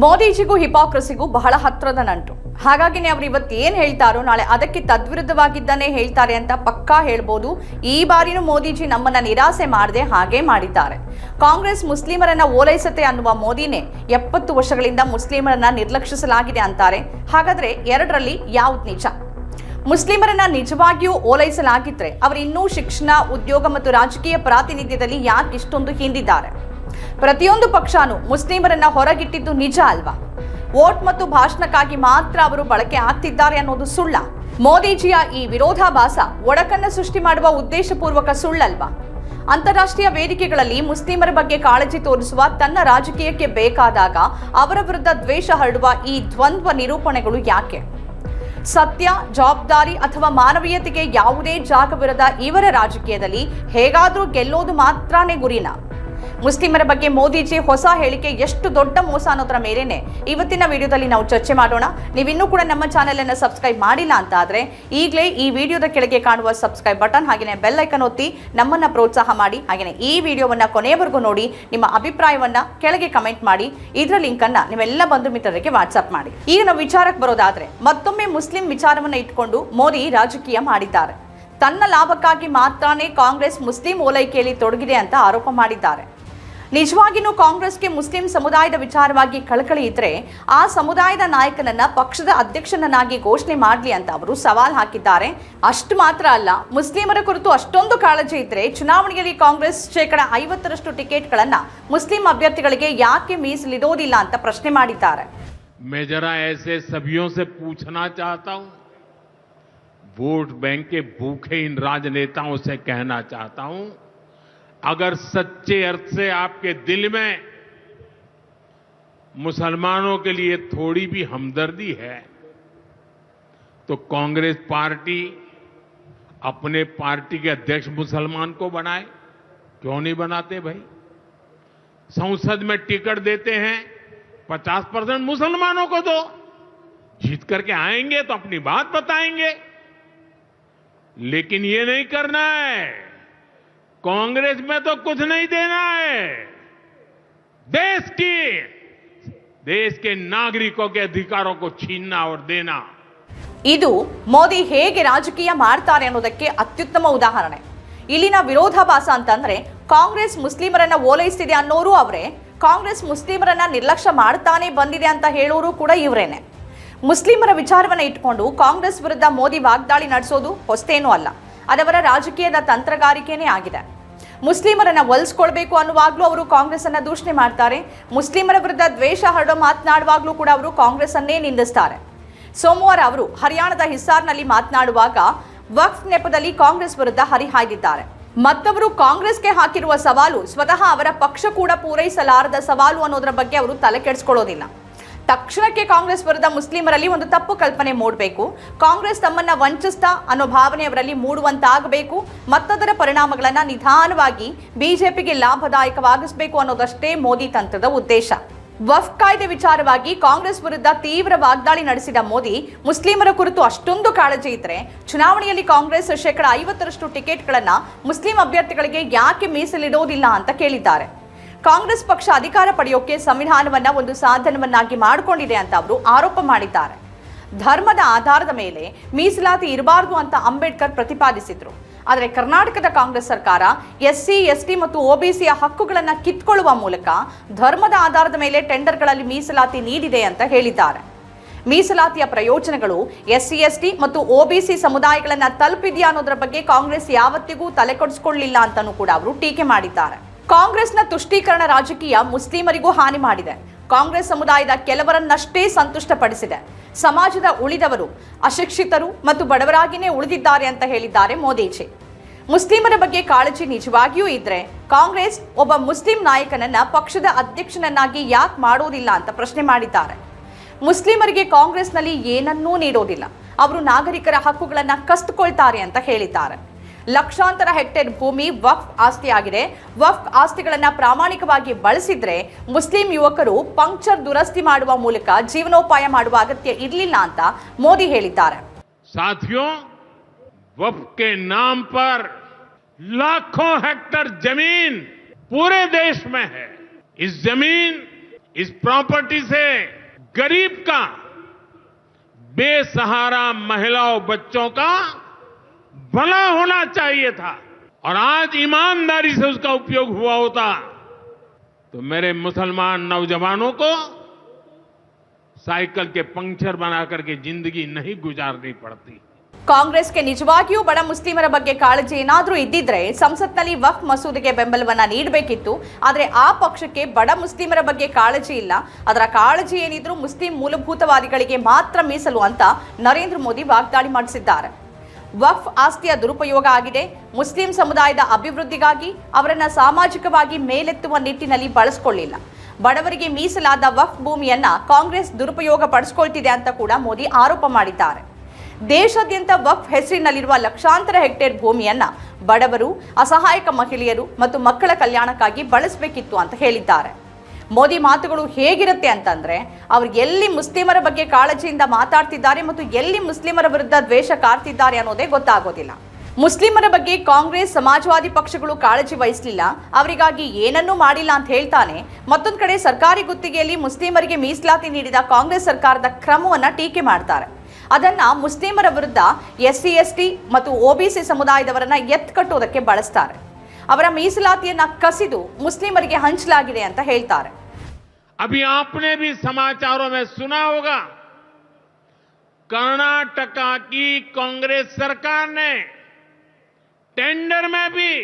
ಮೋದಿಜಿಗೂ ಹಿಪಾಕ್ರಸಿಗೂ ಬಹಳ ಹತ್ರದ ನಂಟು. ಹಾಗಾಗಿನೇ ಅವರು ಇವತ್ತು ಏನ್ ಹೇಳ್ತಾರೋ ನಾಳೆ ಅದಕ್ಕೆ ತದ್ವಿರುದ್ಧವಾಗಿದ್ದಾನೆ ಹೇಳ್ತಾರೆ ಅಂತ ಪಕ್ಕಾ ಹೇಳ್ಬೋದು. ಈ ಬಾರಿನೂ ಮೋದಿಜಿ ನಮ್ಮನ್ನ ನಿರಾಸೆ ಮಾಡದೆ ಹಾಗೆ ಮಾಡಿದ್ದಾರೆ. ಕಾಂಗ್ರೆಸ್ ಮುಸ್ಲಿಮರನ್ನ ಓಲೈಸತೆ ಅನ್ನುವ ಮೋದಿನೇ ಎಪ್ಪತ್ತು ವರ್ಷಗಳಿಂದ ಮುಸ್ಲಿಮರನ್ನ ನಿರ್ಲಕ್ಷಿಸಲಾಗಿದೆ ಅಂತಾರೆ. ಹಾಗಾದ್ರೆ ಎರಡರಲ್ಲಿ ಯಾವ್ದು ನಿಜ? ಮುಸ್ಲಿಮರನ್ನ ನಿಜವಾಗಿಯೂ ಓಲೈಸಲಾಗಿದ್ರೆ ಅವರಿನ್ನೂ ಶಿಕ್ಷಣ, ಉದ್ಯೋಗ ಮತ್ತು ರಾಜಕೀಯ ಪ್ರಾತಿನಿಧ್ಯದಲ್ಲಿ ಯಾಕೆ ಇಷ್ಟೊಂದು ಹಿಂದಿದ್ದಾರೆ? ಪ್ರತಿಯೊಂದು ಪಕ್ಷನೂ ಮುಸ್ಲಿಮರನ್ನ ಹೊರಗಿಟ್ಟಿದ್ದು ನಿಜ ಅಲ್ವಾ? ವೋಟ್ ಮತ್ತು ಭಾಷಣಕ್ಕಾಗಿ ಮಾತ್ರ ಅವರು ಬಳಕೆ ಆಗ್ತಿದ್ದಾರೆ ಅನ್ನೋದು ಸುಳ್ಳ. ಮೋದಿಜಿಯ ಈ ವಿರೋಧಾಭಾಸ ಒಡಕನ್ನ ಸೃಷ್ಟಿ ಮಾಡುವ ಉದ್ದೇಶಪೂರ್ವಕ ಸುಳ್ಳಲ್ವಾ? ಅಂತಾರಾಷ್ಟ್ರೀಯ ವೇದಿಕೆಗಳಲ್ಲಿ ಮುಸ್ಲಿಮರ ಬಗ್ಗೆ ಕಾಳಜಿ ತೋರಿಸುವ ತನ್ನ ರಾಜಕೀಯಕ್ಕೆ ಬೇಕಾದಾಗ ಅವರ ವಿರುದ್ಧ ದ್ವೇಷ ಹರಡುವ ಈ ದ್ವಂದ್ವ ನಿರೂಪಣೆಗಳು ಯಾಕೆ? ಸತ್ಯ, ಜವಾಬ್ದಾರಿ ಅಥವಾ ಮಾನವೀಯತೆಗೆ ಯಾವುದೇ ಜಾಗವಿರದ ಇವರ ರಾಜಕೀಯದಲ್ಲಿ ಹೇಗಾದರೂ ಗೆಲ್ಲೋದು ಮಾತ್ರನೇ ಗುರಿನ? ಮುಸ್ಲಿಮರ ಬಗ್ಗೆ ಮೋದಿಜಿ ಹೊಸ ಹೇಳಿಕೆ ಎಷ್ಟು ದೊಡ್ಡ ಮೋಸ ಅನ್ನೋದರ ಮೇಲೇನೆ ಇವತ್ತಿನ ವಿಡಿಯೋದಲ್ಲಿ ನಾವು ಚರ್ಚೆ ಮಾಡೋಣ. ನೀವಿನ್ನೂ ಕೂಡ ನಮ್ಮ ಚಾನೆಲ್ ಅನ್ನು ಸಬ್ಸ್ಕ್ರೈಬ್ ಮಾಡಿಲ್ಲ ಅಂತ ಆದ್ರೆ ಈಗಲೇ ಈ ವಿಡಿಯೋದ ಕೆಳಗೆ ಕಾಣುವ ಸಬ್ಸ್ಕ್ರೈಬ್ ಬಟನ್ ಹಾಗೆಯೇ ಬೆಲ್ ಐಕನ್ ಒತ್ತಿ ನಮ್ಮನ್ನ ಪ್ರೋತ್ಸಾಹ ಮಾಡಿ. ಹಾಗೆಯೇ ಈ ವಿಡಿಯೋವನ್ನ ಕೊನೆಯವರೆಗೂ ನೋಡಿ, ನಿಮ್ಮ ಅಭಿಪ್ರಾಯವನ್ನ ಕೆಳಗೆ ಕಮೆಂಟ್ ಮಾಡಿ. ಇದರ ಲಿಂಕ್ ಅನ್ನ ನೀವೆಲ್ಲ ಬಂಧು ಮಿತ್ರರಿಗೆ ವಾಟ್ಸ್ಆಪ್ ಮಾಡಿ. ಈಗ ನಾವು ವಿಚಾರಕ್ಕೆ ಬರೋದಾದ್ರೆ ಮತ್ತೊಮ್ಮೆ ಮುಸ್ಲಿಂ ವಿಚಾರವನ್ನ ಇಟ್ಕೊಂಡು ಮೋದಿ ರಾಜಕೀಯ ಮಾಡಿದ್ದಾರೆ. ತನ್ನ ಲಾಭಕ್ಕಾಗಿ ಮಾತ್ರನೇ ಕಾಂಗ್ರೆಸ್ ಮುಸ್ಲಿಂ ಓಲೈಕೆಯಲ್ಲಿ ತೊಡಗಿದೆ ಅಂತ ಆರೋಪ ಮಾಡಿದ್ದಾರೆ. ನಿಜವಾಗಿಯೂ ಕಾಂಗ್ರೆಸ್ಗೆ ಮುಸ್ಲಿಂ ಸಮುದಾಯದ ವಿಚಾರವಾಗಿ ಕಳಕಳಿ ಇದ್ರೆ ಆ ಸಮುದಾಯದ ನಾಯಕನನ್ನ ಪಕ್ಷದ ಅಧ್ಯಕ್ಷನನ್ನಾಗಿ ಘೋಷಣೆ ಮಾಡಲಿ ಅಂತ ಅವರು ಸವಾಲ್ ಹಾಕಿದ್ದಾರೆ ಅಷ್ಟು ಮಾತ್ರ ಅಲ್ಲ ಮುಸ್ಲಿಮರ ಕುರಿತು ಅಷ್ಟೊಂದು ಕಾಳಜಿ ಇದ್ರೆ ಚುನಾವಣೆಯಲ್ಲಿ ಕಾಂಗ್ರೆಸ್ ಶೇಕಡ ಐವತ್ತರಷ್ಟು ಟಿಕೆಟ್ಗಳನ್ನ ಮುಸ್ಲಿಂ ಅಭ್ಯರ್ಥಿಗಳಿಗೆ ಯಾಕೆ ಮೀಸಲಿಡೋದಿಲ್ಲ ಅಂತ ಪ್ರಶ್ನೆ ಮಾಡಿದ್ದಾರೆ मैं जरा ऐसे सभियों से पूछना चाहता हूं वोट बैंक के भूखे इन राजनेताओं से कहना चाहता हूं अगर सच्चे अर्थ से आपके दिल में मुसलमानों के लिए थोड़ी भी हमदर्दी है तो कांग्रेस पार्टी अपने पार्टी के अध्यक्ष मुसलमान को बनाए। क्यों नहीं बनाते भाई? संसद में टिकट देते हैं, पचास परसेंट मुसलमानों को दो। जीत करके आएँगे तो अपनी बात बताएँगे। लेकिन ये नहीं करना है। कांग्रेस में तो कुछ नहीं देना है देश की देश के नागरिकों के अधिकारों को छीनना और देना ಇದು ಮೋದಿ ಹೇಗೆ ರಾಜಕೀಯ ಮಾಡ್ತಾರೆ ಅನ್ನೋದಕ್ಕೆ ಅತ್ಯುತ್ತಮ ಉದಾಹರಣೆ ಇಲ್ಲಿನ ವಿರೋಧಾಭಾಸ ಅಂತಂದ್ರೆ ಕಾಂಗ್ರೆಸ್ ಮುಸ್ಲಿಮರನ್ನ ಓಲೈಸ್ತಿದೆ ಅನ್ನೋರು ಅವರೇ ಕಾಂಗ್ರೆಸ್ ಮುಸ್ಲಿಮರನ್ನ ನಿರ್ಲಕ್ಷ್ಯ ಮಾಡ್ತಾನೆ ಬಂದಿದೆ ಅಂತ ಹೇಳೋರು ಕೂಡ ಇವರೇನೆ ಮುಸ್ಲಿಮರ ವಿಚಾರವನ್ನ ಇಟ್ಕೊಂಡು ಕಾಂಗ್ರೆಸ್ ವಿರುದ್ಧ ಮೋದಿ ವಾಗ್ದಾಳಿ ನಡೆಸೋದು ಹೊಸ್ತೇನೂ ಅಲ್ಲ ಅದವರ ರಾಜಕೀಯದ ತಂತ್ರಗಾರಿಕೆನೇ ಆಗಿದೆ ಮುಸ್ಲಿಮರನ್ನ ಒಲಿಸ್ಕೊಳ್ಬೇಕು ಅನ್ನುವಾಗ್ಲೂ ಅವರು ಕಾಂಗ್ರೆಸ್ ಅನ್ನ ದೂಷಣೆ ಮಾಡ್ತಾರೆ. ಮುಸ್ಲಿಮರ ವಿರುದ್ಧ ದ್ವೇಷ ಹರಡೋ ಮಾತನಾಡುವಾಗ್ಲೂ ಕೂಡ ಅವರು ಕಾಂಗ್ರೆಸ್ ಅನ್ನೇ ನಿಂದಿಸ್ತಾರೆ. ಸೋಮವಾರ ಅವರು ಹರಿಯಾಣದ ಹಿಸಾರ್ನಲ್ಲಿ ಮಾತನಾಡುವಾಗ ವಕ್ಫ್ ನೆಪದಲ್ಲಿ ಕಾಂಗ್ರೆಸ್ ವಿರುದ್ಧ ಹರಿಹಾಯ್ದಿದ್ದಾರೆ. ಮತ್ತವರು ಕಾಂಗ್ರೆಸ್ಗೆ ಹಾಕಿರುವ ಸವಾಲು ಸ್ವತಃ ಅವರ ಪಕ್ಷ ಕೂಡ ಪೂರೈಸಲಾರದ ಸವಾಲು ಅನ್ನೋದರ ಬಗ್ಗೆ ಅವರು ತಲೆ ಕೆಡಿಸ್ಕೊಳ್ಳೋದಿಲ್ಲ. ತಕ್ಷಣಕ್ಕೆ ಕಾಂಗ್ರೆಸ್ ವಿರುದ್ಧ ಮುಸ್ಲಿಮರಲ್ಲಿ ಒಂದು ತಪ್ಪು ಕಲ್ಪನೆ ಮೂಡಬೇಕು. ಕಾಂಗ್ರೆಸ್ ತಮ್ಮನ್ನ ವಂಚಿಸ್ತಾ ಅನ್ನೋ ಭಾವನೆ ಅವರಲ್ಲಿ ಮೂಡುವಂತಾಗಬೇಕು. ಮತ್ತದರ ಪರಿಣಾಮಗಳನ್ನ ನಿಧಾನವಾಗಿ ಬಿಜೆಪಿಗೆ ಲಾಭದಾಯಕವಾಗಿಸಬೇಕು ಅನ್ನೋದಷ್ಟೇ ಮೋದಿ ತಂತ್ರದ ಉದ್ದೇಶ. ವಫ್ ಕಾಯ್ದೆ ವಿಚಾರವಾಗಿ ಕಾಂಗ್ರೆಸ್ ವಿರುದ್ಧ ತೀವ್ರ ವಾಗ್ದಾಳಿ ನಡೆಸಿದ ಮೋದಿ, ಮುಸ್ಲಿಮರ ಕುರಿತು ಅಷ್ಟೊಂದು ಕಾಳಜಿ ಇದ್ರೆ ಚುನಾವಣೆಯಲ್ಲಿ ಕಾಂಗ್ರೆಸ್ ಶೇಕಡ ಐವತ್ತರಷ್ಟು ಟಿಕೆಟ್ಗಳನ್ನ ಮುಸ್ಲಿಂ ಅಭ್ಯರ್ಥಿಗಳಿಗೆ ಯಾಕೆ ಮೀಸಲಿಡೋದಿಲ್ಲ ಅಂತ ಕೇಳಿದ್ದಾರೆ. ಕಾಂಗ್ರೆಸ್ ಪಕ್ಷ ಅಧಿಕಾರ ಪಡೆಯೋಕೆ ಸಂವಿಧಾನವನ್ನ ಒಂದು ಸಾಧನವನ್ನಾಗಿ ಮಾಡಿಕೊಂಡಿದೆ ಅಂತ ಅವರು ಆರೋಪ ಮಾಡಿದ್ದಾರೆ. ಧರ್ಮದ ಆಧಾರದ ಮೇಲೆ ಮೀಸಲಾತಿ ಇರಬಾರದು ಅಂತ ಅಂಬೇಡ್ಕರ್ ಪ್ರತಿಪಾದಿಸಿದ್ರು. ಆದರೆ ಕರ್ನಾಟಕದ ಕಾಂಗ್ರೆಸ್ ಸರ್ಕಾರ ಎಸ್ಸಿ, ಎಸ್ಟಿ ಮತ್ತು ಒಬಿಸಿಯ ಹಕ್ಕುಗಳನ್ನು ಕಿತ್ಕೊಳ್ಳುವ ಮೂಲಕ ಧರ್ಮದ ಆಧಾರದ ಮೇಲೆ ಟೆಂಡರ್ಗಳಲ್ಲಿ ಮೀಸಲಾತಿ ನೀಡಿದೆ ಅಂತ ಹೇಳಿದ್ದಾರೆ. ಮೀಸಲಾತಿಯ ಪ್ರಯೋಜನಗಳು ಎಸ್ಸಿ, ಎಸ್ಟಿ ಮತ್ತು ಒಬಿಸಿ ಸಮುದಾಯಗಳನ್ನು ತಲುಪಿದೆಯಾ ಅನ್ನೋದರ ಬಗ್ಗೆ ಕಾಂಗ್ರೆಸ್ ಯಾವತ್ತಿಗೂ ತಲೆ ಅಂತಲೂ ಕೂಡ ಅವರು ಟೀಕೆ ಮಾಡಿದ್ದಾರೆ. ಕಾಂಗ್ರೆಸ್ನ ತುಷ್ಟೀಕರಣ ರಾಜಕೀಯ ಮುಸ್ಲಿಮರಿಗೂ ಹಾನಿ ಮಾಡಿದೆ. ಕಾಂಗ್ರೆಸ್ ಸಮುದಾಯದ ಕೆಲವರನ್ನಷ್ಟೇ ಸಂತುಷ್ಟಪಡಿಸಿದೆ. ಸಮಾಜದ ಉಳಿದವರು, ಅಶಿಕ್ಷಿತರು ಮತ್ತು ಬಡವರಾಗಿಯೇ ಉಳಿದಿದ್ದಾರೆ ಅಂತ ಹೇಳಿದ್ದಾರೆ ಮೋದಿಜಿ. ಮುಸ್ಲಿಮರ ಬಗ್ಗೆ ಕಾಳಜಿ ನಿಜವಾಗಿಯೂ ಇದ್ರೆ ಕಾಂಗ್ರೆಸ್ ಒಬ್ಬ ಮುಸ್ಲಿಂ ನಾಯಕನನ್ನ ಪಕ್ಷದ ಅಧ್ಯಕ್ಷನನ್ನಾಗಿ ಯಾಕೆ ಮಾಡೋದಿಲ್ಲ ಅಂತ ಪ್ರಶ್ನೆ ಮಾಡಿದ್ದಾರೆ. ಮುಸ್ಲಿಮರಿಗೆ ಕಾಂಗ್ರೆಸ್ನಲ್ಲಿ ಏನನ್ನೂ ನೀಡೋದಿಲ್ಲ. ಅವರು ನಾಗರಿಕರ ಹಕ್ಕುಗಳನ್ನ ಕಸ್ತುಕೊಳ್ತಾರೆ ಅಂತ ಹೇಳಿದ್ದಾರೆ. ಲಕ್ಷಾಂತರ ಹೆಕ್ಟೇರ್ ಭೂಮಿ ವಕ್ಫ್ ಆಸ್ತಿಯಾಗಿದೆ ವಕ್ಫ್ ಆಸ್ತಿಗಳನ್ನ ಪ್ರಾಮಾಣಿಕವಾಗಿ ಬಳಸಿದ್ರೆ ಮುಸ್ಲಿಂ ಯುವಕರು ಪಂಕ್ಚರ್ ದುರಸ್ತಿ ಮಾಡುವ ಮೂಲಕ ಜೀವನೋಪಾಯ ಮಾಡುವ ಅಗತ್ಯ ಇರಲಿಲ್ಲ ಅಂತ ಮೋದಿ ಹೇಳಿದ್ದಾರೆ साथियों वफ के नाम पर लाखों हेक्टर जमीन पूरे देश में है इस जमीन इस प्रॉपर्टी से गरीब का बेसहारा महिलाओं बच्चों का भला होना चाहिए था और आज ईमानदारी से उसका उपयोग हुआ होता तो मेरे मुसलमान नौजवानों को साइकिल के पंक्चर बना करके जिंदगी नहीं गुजारनी पड़ती ಕಾಂಗ್ರೆಸ್ಗೆ ನಿಜವಾಗಿಯೂ ಬಡ ಮುಸ್ಲಿಮರ ಬಗ್ಗೆ ಕಾಳಜಿ ಏನಾದರೂ ಇದ್ದಿದ್ರೆ ಸಂಸತ್ನಲ್ಲಿ ವಫ್ ಮಸೂದೆಗೆ ಬೆಂಬಲವನ್ನ ನೀಡಬೇಕಿತ್ತು ಆದರೆ ಆ ಪಕ್ಷಕ್ಕೆ ಬಡ ಮುಸ್ಲಿಮರ ಬಗ್ಗೆ ಕಾಳಜಿ ಇಲ್ಲ ಅದರ ಕಾಳಜಿ ಏನಿದ್ರು ಮುಸ್ಲಿಂ ಮೂಲಭೂತವಾದಿಗಳಿಗೆ ಮಾತ್ರ ಮೀಸಲು ಅಂತ ನರೇಂದ್ರ ಮೋದಿ ವಾಗ್ದಾಳಿ ಮಾಡಿಸಿದ್ದಾರೆ ವಫ್ ಆಸ್ತಿಯ ದುರುಪಯೋಗ ಆಗಿದೆ. ಮುಸ್ಲಿಂ ಸಮುದಾಯದ ಅಭಿವೃದ್ಧಿಗಾಗಿ ಅವರನ್ನು ಸಾಮಾಜಿಕವಾಗಿ ಮೇಲೆತ್ತುವ ನಿಟ್ಟಿನಲ್ಲಿ ಬಳಸಿಕೊಳ್ಳಿಲ್ಲ. ಬಡವರಿಗೆ ಮೀಸಲಾದ ವಫ್ ಭೂಮಿಯನ್ನ ಕಾಂಗ್ರೆಸ್ ದುರುಪಯೋಗ ಪಡಿಸಿಕೊಳ್ತಿದೆ ಅಂತ ಕೂಡ ಮೋದಿ ಆರೋಪ ಮಾಡಿದ್ದಾರೆ. ದೇಶಾದ್ಯಂತ ವಫ್ ಹೆಸರಿನಲ್ಲಿರುವ ಲಕ್ಷಾಂತರ ಹೆಕ್ಟೇರ್ ಭೂಮಿಯನ್ನ ಬಡವರು, ಅಸಹಾಯಕ ಮಹಿಳೆಯರು ಮತ್ತು ಮಕ್ಕಳ ಕಲ್ಯಾಣಕ್ಕಾಗಿ ಬಳಸಬೇಕಿತ್ತು ಅಂತ ಹೇಳಿದ್ದಾರೆ. ಮೋದಿ ಮಾತುಗಳು ಹೇಗಿರುತ್ತೆ ಅಂತಂದರೆ, ಅವ್ರು ಎಲ್ಲಿ ಮುಸ್ಲಿಮರ ಬಗ್ಗೆ ಕಾಳಜಿಯಿಂದ ಮಾತಾಡ್ತಿದ್ದಾರೆ ಮತ್ತು ಎಲ್ಲಿ ಮುಸ್ಲಿಮರ ವಿರುದ್ಧ ದ್ವೇಷ ಕಾರ್ತಿದ್ದಾರೆ ಅನ್ನೋದೇ ಗೊತ್ತಾಗೋದಿಲ್ಲ. ಮುಸ್ಲಿಮರ ಬಗ್ಗೆ ಕಾಂಗ್ರೆಸ್ ಸಮಾಜವಾದಿ ಪಕ್ಷಗಳು ಕಾಳಜಿ ವಹಿಸಲಿಲ್ಲ, ಅವರಿಗಾಗಿ ಏನನ್ನೂ ಮಾಡಿಲ್ಲ ಅಂತ ಹೇಳ್ತಾನೆ. ಮತ್ತೊಂದು ಕಡೆ ಸರ್ಕಾರಿ ಗುತ್ತಿಗೆಯಲ್ಲಿ ಮುಸ್ಲಿಮರಿಗೆ ಮೀಸಲಾತಿ ನೀಡಿದ ಕಾಂಗ್ರೆಸ್ ಸರ್ಕಾರದ ಕ್ರಮವನ್ನು ಟೀಕೆ ಮಾಡ್ತಾರೆ. ಅದನ್ನ ಮುಸ್ಲಿಮರ ವಿರುದ್ಧ ಎಸ್ ಸಿ ಎಸ್ ಟಿ ಮತ್ತು ಒ ಬಿ ಸಿ ಸಮುದಾಯದವರನ್ನ ಎತ್ಕಟ್ಟುವುದಕ್ಕೆ ಬಳಸ್ತಾರೆ. ಅವರ ಮೀಸಲಾತಿಯನ್ನ ಕಸಿದು ಮುಸ್ಲಿಮರಿಗೆ ಹಂಚಲಾಗಿದೆ ಅಂತ ಹೇಳ್ತಾರೆ. अभी आपने भी समाचारों में सुना होगा, कर्नाटका की कांग्रेस सरकार ने टेंडर में भी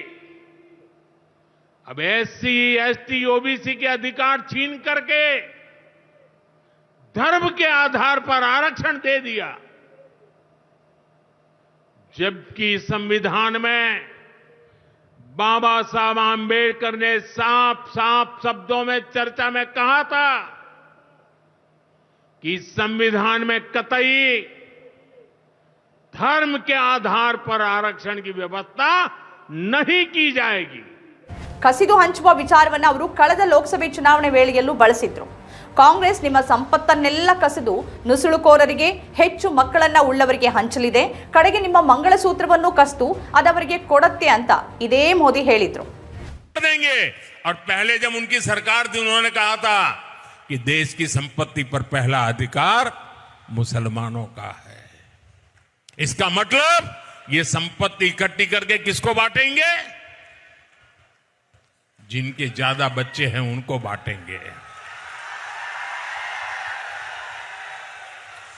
अब एससी, एसटी, ओबीसी के अधिकार छीन करके धर्म के आधार पर आरक्षण दे दिया, जबकि संविधान में बाबा साहब आम्बेडकर ने साफ साफ शब्दों में चर्चा में कहा था कि संविधान में कतई धर्म के आधार पर आरक्षण की व्यवस्था नहीं की जाएगी ಕಸಿದು ಹಂಚುವ ವಿಚಾರವನ್ನ ಅವರು ಕಳೆದ ಲೋಕಸಭೆ ಚುನಾವಣೆ ವೇಳೆಯಲ್ಲೂ ಬಳಸಿದ್ರು ಕಾಂಗ್ರೆಸ್ ನಿಮ್ಮ ಸಂಪತ್ತನ್ನೆಲ್ಲ ಕಸಿದು ನುಸುಳುಕೋರರಿಗೆ ಹೆಚ್ಚು ಮಕ್ಕಳನ್ನ ಉಳ್ಳವರಿಗೆ ಹಂಚಲಿದೆ ಕಡೆಗೆ ನಿಮ್ಮ ಮಂಗಳಸೂತ್ರವನ್ನು ಕಸಿದು ಅದವರಿಗೆ ಕೊಡತ್ತೆ ಅಂತ ಇದೇ ಮೋದಿ ಹೇಳಿದ್ರು देंगे और पहले जब उनकी सरकार थी उन्होंने कहा था कि देश की संपत्ति पर पहला अधिकार मुसलमानों का है इसका मतलब ये संपत्ति इकट्ठी करके किसको बांटेंगे जिनके ज्यादा बच्चे हैं उनको बांटेंगे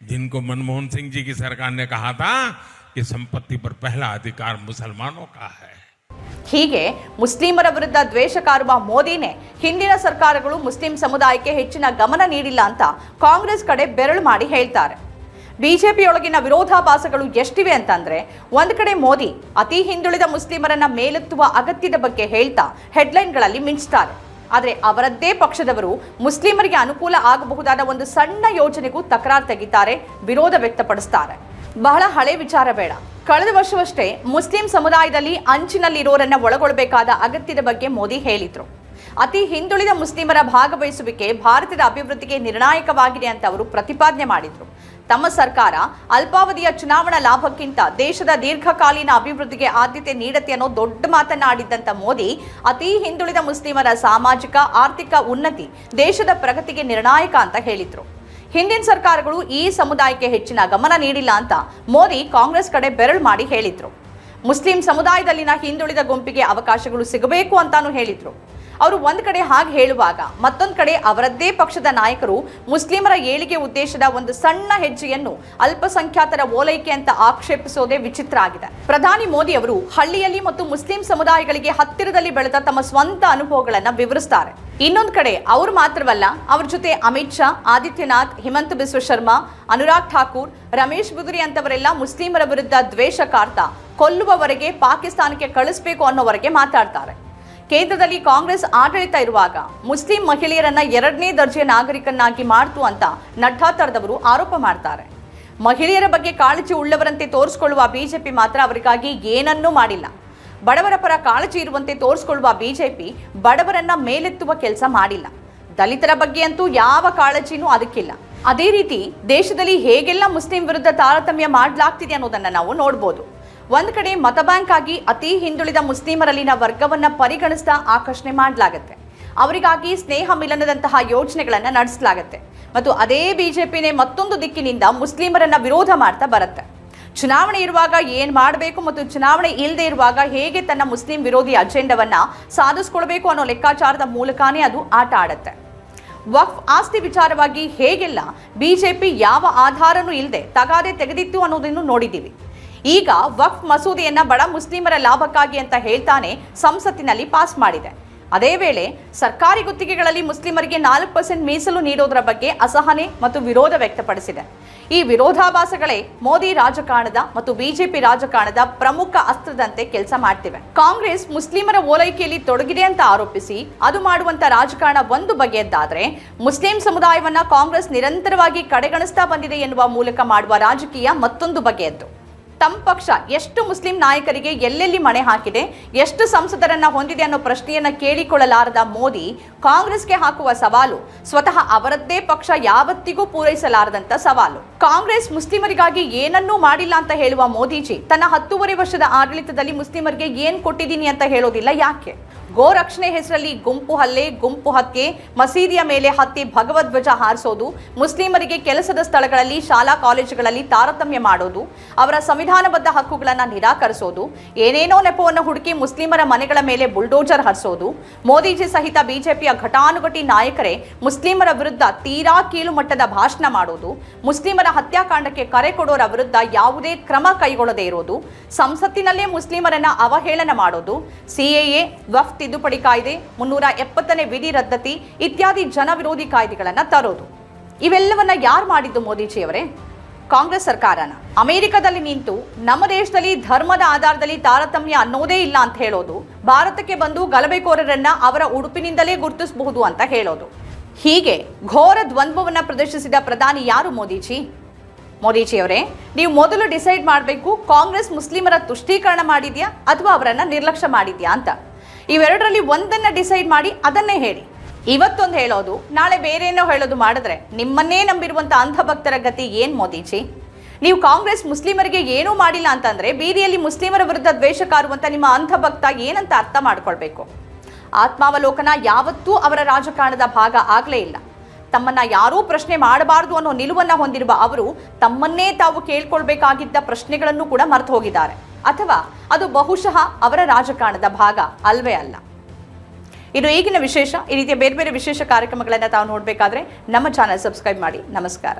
जिनको मनमोहन सिंह जी की सरकार ने कहा था कि संपत्ति पर पहला अधिकार मुसलमानों का है ಹೀಗೆ ಮುಸ್ಲಿಮರ ವಿರುದ್ಧ ದ್ವೇಷ ಕಾರುವ ಮೋದಿನೇ ಹಿಂದಿನ ಸರ್ಕಾರಗಳು ಮುಸ್ಲಿಂ ಸಮುದಾಯಕ್ಕೆ ಹೆಚ್ಚಿನ ಗಮನ ನೀಡಿಲ್ಲ ಅಂತ ಕಾಂಗ್ರೆಸ್ ಕಡೆ ಬೆರಳು ಮಾಡಿ ಹೇಳ್ತಾರೆ ಬಿಜೆಪಿಯೊಳಗಿನ ವಿರೋಧಾಭಾಸಗಳು ಎಷ್ಟಿವೆ ಅಂತಂದ್ರೆ ಒಂದ್ ಕಡೆ ಮೋದಿ ಅತಿ ಹಿಂದುಳಿದ ಮುಸ್ಲಿಮರನ್ನ ಮೇಲೆತ್ತುವ ಅಗತ್ಯದ ಬಗ್ಗೆ ಹೇಳ್ತಾ ಹೆಡ್ಲೈನ್ಗಳಲ್ಲಿ ಮಿಂಚ್ತಾರೆ ಆದರೆ ಅವರದ್ದೇ ಪಕ್ಷದವರು ಮುಸ್ಲಿಮರಿಗೆ ಅನುಕೂಲ ಆಗಬಹುದಾದ ಒಂದು ಸಣ್ಣ ಯೋಜನೆಗೂ ತಕರಾರು ತೆಗಿತಾರೆ, ವಿರೋಧ ವ್ಯಕ್ತಪಡಿಸ್ತಾರೆ. ಬಹಳ ಹಳೆ ವಿಚಾರ ಬೇಡ. ಕಳೆದ ವರ್ಷವಷ್ಟೇ ಮುಸ್ಲಿಂ ಸಮುದಾಯದಲ್ಲಿ ಅಂಚಿನಲ್ಲಿರೋರನ್ನ ಒಳಗೊಳ್ಳಬೇಕಾದ ಅಗತ್ಯದ ಬಗ್ಗೆ ಮೋದಿ ಹೇಳಿದ್ರು. ಅತಿ ಹಿಂದುಳಿದ ಮುಸ್ಲಿಮರ ಭಾಗವಹಿಸುವಿಕೆ ಭಾರತದ ಅಭಿವೃದ್ಧಿಗೆ ನಿರ್ಣಾಯಕವಾಗಿದೆ ಅಂತ ಅವರು ಪ್ರತಿಪಾದನೆ ಮಾಡಿದ್ರು. ತಮ್ಮ ಸರ್ಕಾರ ಅಲ್ಪಾವಧಿಯ ಚುನಾವಣಾ ಲಾಭಕ್ಕಿಂತ ದೇಶದ ದೀರ್ಘಕಾಲೀನ ಅಭಿವೃದ್ಧಿಗೆ ಆದ್ಯತೆ ನೀಡತ್ತೆ ಅನ್ನೋ ದೊಡ್ಡ ಮಾತನಾಡಿದ್ದಂತ ಮೋದಿ, ಅತಿ ಹಿಂದುಳಿದ ಮುಸ್ಲಿಮರ ಸಾಮಾಜಿಕ, ಆರ್ಥಿಕ ಉನ್ನತಿ ದೇಶದ ಪ್ರಗತಿಗೆ ನಿರ್ಣಾಯಕ ಅಂತ ಹೇಳಿದ್ರು. ಹಿಂದಿನ ಸರ್ಕಾರಗಳು ಈ ಸಮುದಾಯಕ್ಕೆ ಹೆಚ್ಚಿನ ಗಮನ ನೀಡಿಲ್ಲ ಅಂತ ಮೋದಿ ಕಾಂಗ್ರೆಸ್ ಕಡೆ ಬೆರಳು ಮಾಡಿ ಹೇಳಿದ್ರು. ಮುಸ್ಲಿಂ ಸಮುದಾಯದಲ್ಲಿನ ಹಿಂದುಳಿದ ಗುಂಪಿಗೆ ಅವಕಾಶಗಳು ಸಿಗಬೇಕು ಅಂತಾನು ಹೇಳಿದ್ರು. ಅವರು ಒಂದ್ ಕಡೆ ಹಾಗೆ ಹೇಳುವಾಗ ಮತ್ತೊಂದ್ ಕಡೆ ಅವರದ್ದೇ ಪಕ್ಷದ ನಾಯಕರು ಮುಸ್ಲಿಮರ ಏಳಿಗೆ ಉದ್ದೇಶದ ಒಂದು ಸಣ್ಣ ಹೆಜ್ಜೆಯನ್ನು ಅಲ್ಪಸಂಖ್ಯಾತರ ಓಲೈಕೆ ಅಂತ ಆಕ್ಷೇಪಿಸೋದೇ ವಿಚಿತ್ರ ಆಗಿದೆ. ಪ್ರಧಾನಿ ಮೋದಿ ಅವರು ಹಳ್ಳಿಯಲ್ಲಿ ಮತ್ತು ಮುಸ್ಲಿಂ ಸಮುದಾಯಗಳಿಗೆ ಹತ್ತಿರದಲ್ಲಿ ಬೆಳೆದ ತಮ್ಮ ಸ್ವಂತ ಅನುಭವಗಳನ್ನ ವಿವರಿಸ್ತಾರೆ. ಇನ್ನೊಂದ್ ಕಡೆ ಅವರು ಮಾತ್ರವಲ್ಲ, ಅವ್ರ ಜೊತೆ ಅಮಿತ್ ಶಾ, ಆದಿತ್ಯನಾಥ್, ಹಿಮಂತ ಬಿಸ್ವ ಶರ್ಮಾ, ಅನುರಾಗ್ ಠಾಕೂರ್, ರಮೇಶ್ ಬುದುರಿ ಅಂತವರೆಲ್ಲ ಮುಸ್ಲಿಮರ ವಿರುದ್ಧ ದ್ವೇಷ ಕಾರ್ತ ಕೊಲ್ಲುವವರೆಗೆ ಪಾಕಿಸ್ತಾನಕ್ಕೆ ಕಳಿಸ್ಬೇಕು ಅನ್ನೋವರೆಗೆ ಮಾತಾಡ್ತಾರೆ. ಕೇಂದ್ರದಲ್ಲಿ ಕಾಂಗ್ರೆಸ್ ಆಡಳಿತ ಇರುವಾಗ ಮುಸ್ಲಿಂ ಮಹಿಳೆಯರನ್ನ ಎರಡನೇ ದರ್ಜೆಯ ನಾಗರಿಕನ್ನಾಗಿ ಮಾಡ್ತು ಅಂತ ನಡ್ಡಾ ತರದವರು ಆರೋಪ ಮಾಡ್ತಾರೆ. ಮಹಿಳೆಯರ ಬಗ್ಗೆ ಕಾಳಜಿ ಉಳ್ಳವರಂತೆ ತೋರಿಸಿಕೊಳ್ಳುವ ಬಿಜೆಪಿ ಮಾತ್ರ ಅವರಿಗಾಗಿ ಏನನ್ನೂ ಮಾಡಿಲ್ಲ. ಬಡವರ ಪರ ಕಾಳಜಿ ಇರುವಂತೆ ತೋರಿಸಿಕೊಳ್ಳುವ ಬಿಜೆಪಿ ಬಡವರನ್ನ ಮೇಲೆತ್ತುವ ಕೆಲಸ ಮಾಡಿಲ್ಲ. ದಲಿತರ ಬಗ್ಗೆ ಅಂತೂ ಯಾವ ಕಾಳಜಿನೂ ಅದಕ್ಕಿಲ್ಲ. ಅದೇ ರೀತಿ ದೇಶದಲ್ಲಿ ಹೇಗೆಲ್ಲ ಮುಸ್ಲಿಂ ವಿರುದ್ಧ ತಾರತಮ್ಯ ಮಾಡಲಾಗ್ತಿದೆ ಅನ್ನೋದನ್ನ ನಾವು ನೋಡ್ಬೋದು. ಒಂದ್ ಕಡೆ ಮತ ಬ್ಯಾಂಕ್ ಆಗಿ ಅತಿ ಹಿಂದುಳಿದ ಮುಸ್ಲಿಮರಲ್ಲಿನ ವರ್ಗವನ್ನ ಪರಿಗಣಿಸ್ತಾ ಆಕರ್ಷಣೆ ಮಾಡಲಾಗುತ್ತೆ. ಅವರಿಗಾಗಿ ಸ್ನೇಹ ಮಿಲನದಂತಹ ಯೋಜನೆಗಳನ್ನ ನಡೆಸಲಾಗುತ್ತೆ. ಮತ್ತು ಅದೇ ಬಿಜೆಪಿನೇ ಮತ್ತೊಂದು ದಿಕ್ಕಿನಿಂದ ಮುಸ್ಲಿಮರನ್ನ ವಿರೋಧ ಮಾಡ್ತಾ ಬರುತ್ತೆ. ಚುನಾವಣೆ ಇರುವಾಗ ಏನ್ ಮಾಡಬೇಕು ಮತ್ತು ಚುನಾವಣೆ ಇಲ್ಲದೆ ಇರುವಾಗ ಹೇಗೆ ತನ್ನ ಮುಸ್ಲಿಂ ವಿರೋಧಿ ಅಜೆಂಡವನ್ನ ಸಾಧಿಸ್ಕೊಳ್ಬೇಕು ಅನ್ನೋ ಲೆಕ್ಕಾಚಾರದ ಮೂಲಕನೇ ಅದು ಆಟ ಆಡುತ್ತೆ. ವಕ್ಫ್ ಆಸ್ತಿ ವಿಚಾರವಾಗಿ ಹೇಗೆಲ್ಲ ಬಿಜೆಪಿ ಯಾವ ಆಧಾರನೂ ಇಲ್ಲದೆ ತಗಾದೆ ತೆಗೆದಿತ್ತು ಅನ್ನೋದನ್ನು ನೋಡಿದ್ದೀವಿ. ಈಗ ವಕ್ಫ್ ಮಸೂದೆಯನ್ನ ಬಡ ಮುಸ್ಲಿಮರ ಲಾಭಕ್ಕಾಗಿ ಅಂತ ಹೇಳ್ತಾನೆ ಸಂಸತ್ತಿನಲ್ಲಿ ಪಾಸ್ ಮಾಡಿದೆ. ಅದೇ ವೇಳೆ ಸರ್ಕಾರಿ ಗುತ್ತಿಗೆಗಳಲ್ಲಿ ಮುಸ್ಲಿಮರಿಗೆ ನಾಲ್ಕು ಪರ್ಸೆಂಟ್ ಮೀಸಲು ನೀಡೋದರ ಬಗ್ಗೆ ಅಸಹನೆ ಮತ್ತು ವಿರೋಧ ವ್ಯಕ್ತಪಡಿಸಿದೆ. ಈ ವಿರೋಧಾಭಾಸಗಳೇ ಮೋದಿ ರಾಜಕಾರಣದ ಮತ್ತು ಬಿಜೆಪಿ ರಾಜಕಾರಣದ ಪ್ರಮುಖ ಅಸ್ತ್ರದಂತೆ ಕೆಲಸ ಮಾಡ್ತಿವೆ. ಕಾಂಗ್ರೆಸ್ ಮುಸ್ಲಿಮರ ಓಲೈಕೆಯಲ್ಲಿ ತೊಡಗಿದೆ ಅಂತ ಆರೋಪಿಸಿ ಅದು ಮಾಡುವಂತ ರಾಜಕಾರಣ ಒಂದು ಬಗೆಯದ್ದಾದ್ರೆ ಮುಸ್ಲಿಂ ಸಮುದಾಯವನ್ನ ಕಾಂಗ್ರೆಸ್ ನಿರಂತರವಾಗಿ ಕಡೆಗಣಿಸ್ತಾ ಬಂದಿದೆ ಎನ್ನುವ ಮೂಲಕ ಮಾಡುವ ರಾಜಕೀಯ ಮತ್ತೊಂದು ಬಗೆಯದ್ದು. ತಮ್ಮ ಪಕ್ಷ ಎಷ್ಟು ಮುಸ್ಲಿಂ ನಾಯಕರಿಗೆ ಎಲ್ಲೆಲ್ಲಿ ಮಣೆ ಹಾಕಿದೆ, ಎಷ್ಟು ಸಂಸದರನ್ನ ಹೊಂದಿದೆ ಅನ್ನೋ ಪ್ರಶ್ನೆಯನ್ನ ಕೇಳಿಕೊಳ್ಳಲಾರದ ಮೋದಿ ಕಾಂಗ್ರೆಸ್ಗೆ ಹಾಕುವ ಸವಾಲು ಸ್ವತಃ ಅವರದ್ದೇ ಪಕ್ಷ ಯಾವತ್ತಿಗೂ ಪೂರೈಸಲಾರದಂತ ಸವಾಲು. ಕಾಂಗ್ರೆಸ್ ಮುಸ್ಲಿಮರಿಗಾಗಿ ಏನನ್ನೂ ಮಾಡಿಲ್ಲ ಅಂತ ಹೇಳುವ ಮೋದಿಜಿ, ತನ್ನ ಹತ್ತೂವರೆ ವರ್ಷದ ಆಡಳಿತದಲ್ಲಿ ಮುಸ್ಲಿಮರಿಗೆ ಏನ್ ಕೊಟ್ಟಿದ್ದೀನಿ ಅಂತ ಹೇಳೋದಿಲ್ಲ ಯಾಕೆ? ಗೋ ರಕ್ಷಣೆ ಹೆಸರಲ್ಲಿ ಗುಂಪು ಹಲ್ಲೆ, ಗುಂಪು ಹತ್ಯೆ, ಮಸೀದಿಯ ಮೇಲೆ ಹತ್ತಿ ಭಗವಧ್ವಜ ಹಾರಿಸೋದು, ಮುಸ್ಲಿಮರಿಗೆ ಕೆಲಸದ ಸ್ಥಳಗಳಲ್ಲಿ, ಶಾಲಾ ಕಾಲೇಜುಗಳಲ್ಲಿ ತಾರತಮ್ಯ ಮಾಡೋದು, ಅವರ ಸಂವಿಧಾನಬದ್ಧ ಹಕ್ಕುಗಳನ್ನು ನಿರಾಕರಿಸೋದು, ಏನೇನೋ ನೆಪವನ್ನು ಹುಡುಕಿ ಮುಸ್ಲಿಮರ ಮನೆಗಳ ಮೇಲೆ ಬುಲ್ಡೋಜರ್ ಹರಿಸೋದು, ಮೋದಿಜಿ ಸಹಿತ ಬಿಜೆಪಿಯ ಘಟಾನುಘಟಿ ನಾಯಕರೇ ಮುಸ್ಲಿಮರ ವಿರುದ್ಧ ತೀರಾ ಕೀಳು ಮಟ್ಟದ ಭಾಷಣ ಮಾಡೋದು, ಮುಸ್ಲಿಮರ ಹತ್ಯಾಕಾಂಡಕ್ಕೆ ಕರೆ ಕೊಡೋರ ವಿರುದ್ಧ ಯಾವುದೇ ಕ್ರಮ ಕೈಗೊಳ್ಳದೇ ಇರೋದು, ಸಂಸತ್ತಿನಲ್ಲೇ ಮುಸ್ಲಿಮರನ್ನ ಅವಹೇಳನ ಮಾಡೋದು ಸಿಎಎ ವಫ್ ತಿದ್ದುಪಡಿ ಕಾಯ್ದೆ, ಮುನ್ನೂರ ಎಪ್ಪತ್ತನೇ ವಿಧಿ ರದ್ದತಿ ಇತ್ಯಾದಿ ಜನವಿರೋಧಿ ಕಾಯ್ದೆಗಳನ್ನ ತರೋದು. ಇವೆಲ್ಲವನ್ನ ಯಾರು ಮಾಡಿದ್ದು ಮೋದಿಜಿಯವರೇ? ಕಾಂಗ್ರೆಸ್ ಸರ್ಕಾರನ. ಅಮೆರಿಕದಲ್ಲಿ ನಿಂತು ನಮ್ಮ ದೇಶದಲ್ಲಿ ಧರ್ಮದ ಆಧಾರದಲ್ಲಿ ತಾರತಮ್ಯ ಅನ್ನೋದೇ ಇಲ್ಲ ಅಂತ ಹೇಳೋದು, ಭಾರತಕ್ಕೆ ಬಂದು ಗಲಭೆಕೋರರನ್ನ ಅವರ ಉಡುಪಿನಿಂದಲೇ ಗುರುತಿಸಬಹುದು ಅಂತ ಹೇಳೋದು. ಹೀಗೆ ಘೋರ ದ್ವಂದ್ವವನ್ನ ಪ್ರದರ್ಶಿಸಿದ ಪ್ರಧಾನಿ ಯಾರು ಮೋದಿಜಿ? ಮೋದಿಜಿಯವರೇ, ನೀವು ಮೊದಲು ಡಿಸೈಡ್ ಮಾಡಬೇಕು ಕಾಂಗ್ರೆಸ್ ಮುಸ್ಲಿಮರ ತುಷ್ಟೀಕರಣ ಮಾಡಿದ್ಯಾ ಅಥವಾ ಅವರನ್ನ ನಿರ್ಲಕ್ಷ್ಯ ಮಾಡಿದ್ಯಾ ಅಂತ? ಇವೆರಡರಲ್ಲಿ ಒಂದನ್ನ ಡಿಸೈಡ್ ಮಾಡಿ ಅದನ್ನೇ ಹೇಳಿ. ಇವತ್ತೊಂದು ಹೇಳೋದು, ನಾಳೆ ಬೇರೇನೋ ಹೇಳೋದು ಮಾಡಿದ್ರೆ ನಿಮ್ಮನ್ನೇ ನಂಬಿರುವಂತ ಅಂಧಭಕ್ತರ ಗತಿ ಏನ್ ಮೋದಿಜಿ? ನೀವು ಕಾಂಗ್ರೆಸ್ ಮುಸ್ಲಿಮರಿಗೆ ಏನೂ ಮಾಡಿಲ್ಲ ಅಂತಂದ್ರೆ ಬೀದಿಯಲ್ಲಿ ಮುಸ್ಲಿಮರ ವಿರುದ್ಧ ದ್ವೇಷ ಕಾರುವಂತ ನಿಮ್ಮ ಅಂಧಭಕ್ತ ಏನಂತ ಅರ್ಥ ಮಾಡ್ಕೊಳ್ಬೇಕು? ಆತ್ಮಾವಲೋಕನ ಯಾವತ್ತೂ ಅವರ ರಾಜಕಾರಣದ ಭಾಗ ಆಗಲೇ ಇಲ್ಲ. ತಮ್ಮನ್ನ ಯಾರೂ ಪ್ರಶ್ನೆ ಮಾಡಬಾರದು ಅನ್ನೋ ನಿಲುವನ್ನ ಹೊಂದಿರುವ ಅವರು ತಮ್ಮನ್ನೇ ತಾವು ಕೇಳ್ಕೊಳ್ಬೇಕಾಗಿದ್ದ ಪ್ರಶ್ನೆಗಳನ್ನು ಕೂಡ ಮರೆತು ಹೋಗಿದ್ದಾರೆ ಅಥವಾ ಅದು ಬಹುಶಃ ಅವರ ರಾಜಕಾರಣದ ಭಾಗ ಅಲ್ವೇ ಅಲ್ಲ. ಇದು ಈಗಿನ ವಿಶೇಷ, ಈ ರೀತಿಯ ಬೇರೆ ಬೇರೆ ವಿಶೇಷ ಕಾರ್ಯಕ್ರಮಗಳನ್ನು ತಾವು ನೋಡಬೇಕಾದ್ರೆ ನಮ್ಮ ಚಾನಲ್ ಸಬ್ಸ್ಕ್ರೈಬ್ ಮಾಡಿ. ನಮಸ್ಕಾರ.